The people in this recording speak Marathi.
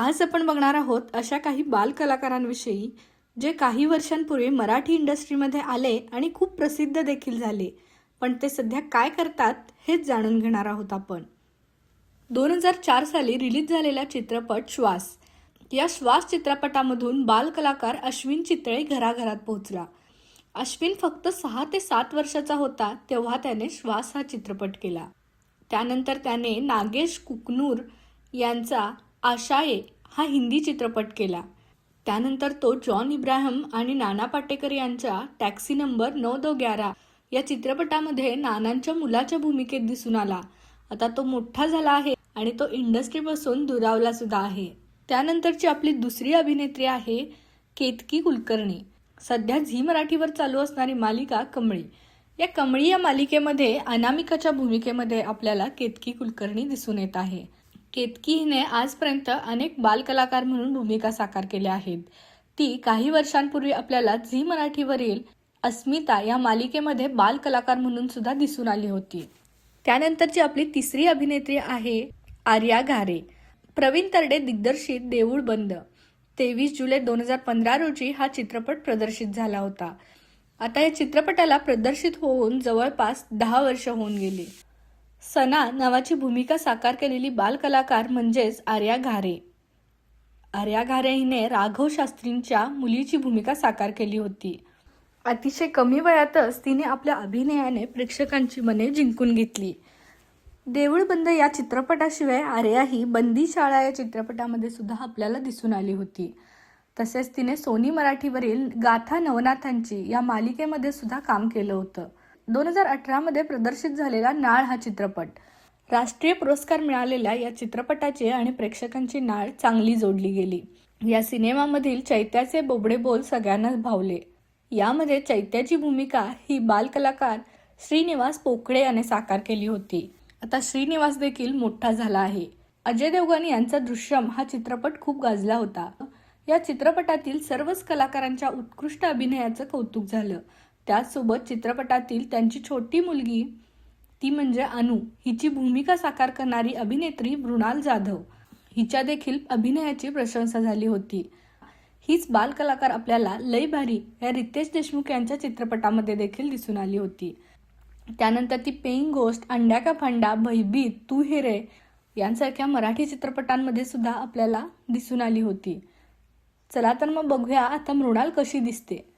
आज आपण बघणार आहोत अशा काही बालकलाकारांविषयी जे काही वर्षांपूर्वी मराठी इंडस्ट्रीमध्ये आले आणि खूप प्रसिद्ध देखील झाले. पण ते सध्या काय करतात हेच जाणून घेणार आहोत आपण. दोन हजार चार साली रिलीज झालेला चित्रपट श्वास. या श्वास चित्रपटामधून बालकलाकार अश्विन चितळे घराघरात पोहोचला. अश्विन फक्त सहा ते सात वर्षाचा होता तेव्हा त्याने श्वास हा चित्रपट केला. त्यानंतर त्याने नागेश कुकनूर यांचा आशाये हा हिंदी चित्रपट केला. त्यानंतर तो जॉन इब्राहिम आणि नाना पाटेकर यांच्या टॅक्सी नंबर नऊ दो ग्यारा या चित्रपटामध्ये नानांच्या मुलाच्या भूमिकेत दिसून आला. आता तो मोठा झाला आहे आणि तो इंडस्ट्रीपासून दुरावला सुद्धा आहे. त्यानंतरची आपली दुसरी अभिनेत्री आहे केतकी कुलकर्णी. सध्या झी मराठीवर चालू असणारी मालिका कमळी. या कमळी या मालिकेमध्ये अनामिकाच्या भूमिकेमध्ये आपल्याला केतकी कुलकर्णी दिसून येत आहे. केतकी हिने आजपर्यंत अनेक बालकलाकार म्हणून भूमिका साकार केल्या आहेत. ती काही वर्षांपूर्वी आपल्याला झी मराठीवरील अस्मिता या मालिकेमध्ये बालकलाकार म्हणून सुद्धा दिसून आली होती. त्यानंतरची आपली तिसरी अभिनेत्री आहे आर्या घारे. प्रवीण तरडे दिग्दर्शित देऊळ बंद. तेवीस जुलै दोन हजार पंधरा रोजी हा चित्रपट प्रदर्शित झाला होता. आता या चित्रपटाला प्रदर्शित होऊन जवळपास दहा वर्ष होऊन गेली. सना नावाची भूमिका साकार केलेली बालकलाकार म्हणजेच आर्या घारे. आर्या घारे हिने राघव शास्त्रींच्या मुलीची भूमिका साकार केली होती. अतिशय कमी वयातच तिने आपल्या अभिनयाने प्रेक्षकांची मने जिंकून घेतली. देऊळ बंद या चित्रपटाशिवाय आर्या ही बंदी शाळा या चित्रपटामध्ये सुद्धा आपल्याला दिसून आली होती. तसेच तिने सोनी मराठीवरील गाथा नवनाथांची या मालिकेमध्ये सुद्धा काम केलं होतं. दोन हजार अठरामध्ये प्रदर्शित झालेला नाळ हा चित्रपट. राष्ट्रीय पुरस्कार मिळालेल्या या चित्रपटाची आणि प्रेक्षकांची नाळ चांगली जोडली गेली. या सिनेमामधील चैत्याचे बोबडे बोल सगळ्यांनाच भावले. यामध्ये चैत्याची भूमिका ही बालकलाकार श्रीनिवास पोकळे याने साकार केली होती. आता श्रीनिवास देखील मोठा झाला आहे. अजय देवगण यांचा दृश्यम हा चित्रपट खूप गाजला होता. या चित्रपटातील सर्वच कलाकारांच्या उत्कृष्ट अभिनयाचं कौतुक झालं. त्याचसोबत चित्रपटातील त्यांची छोटी मुलगी ती म्हणजे अनु हिची भूमिका साकार करणारी अभिनेत्री मृणाल जाधव. हिच्या देखील अभिनयाची प्रशंसा झाली होती. हीच बालकलाकार आपल्याला लय भारी या रितेश देशमुख यांच्या चित्रपटामध्ये देखील दिसून आली होती. त्यानंतर ती पेईंग गोष्ट अंड्या का फांडा भयभीत तू हे रे यांसारख्या मराठी चित्रपटांमध्ये सुद्धा आपल्याला दिसून आली होती. चला तर मग बघूया आता मृणाल कशी दिसते.